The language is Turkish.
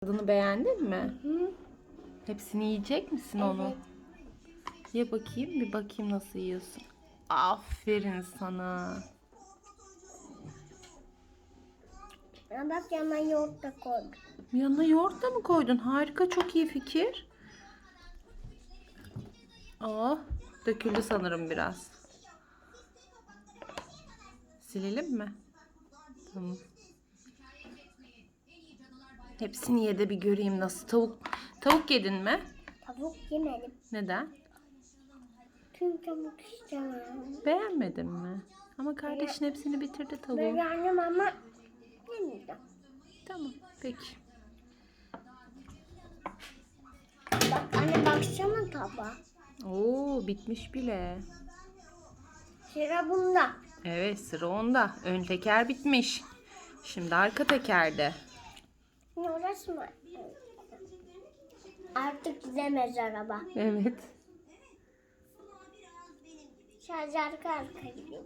Tadını beğendin mi? Hı? Hepsini yiyecek misin onu? Evet. Ye bakayım bir bakayım nasıl yiyorsun. Aferin sana. Ama bak yanına yoğurt da koydum. Yanına yoğurt da mı koydun? Harika çok iyi fikir. Oh döküldü sanırım biraz. Silelim mi? Tamam. Hepsini ye de bir göreyim nasıl. Tavuk tavuk yedin mi? Tavuk yemedim. Neden? Tüm tavuk istemem. Beğenmedin mi? Ama kardeşin hepsini bitirdi tavuğu. Beğendim ama yemeyeceğim. Tamam peki. Bak anne baksana tabağa. Oo bitmiş bile. Sıra bunda. Evet sıra onda. Ön teker bitmiş. Şimdi arka tekerde. Mı? Artık gidemez araba. Evet. Sadece arka arka gidiyor.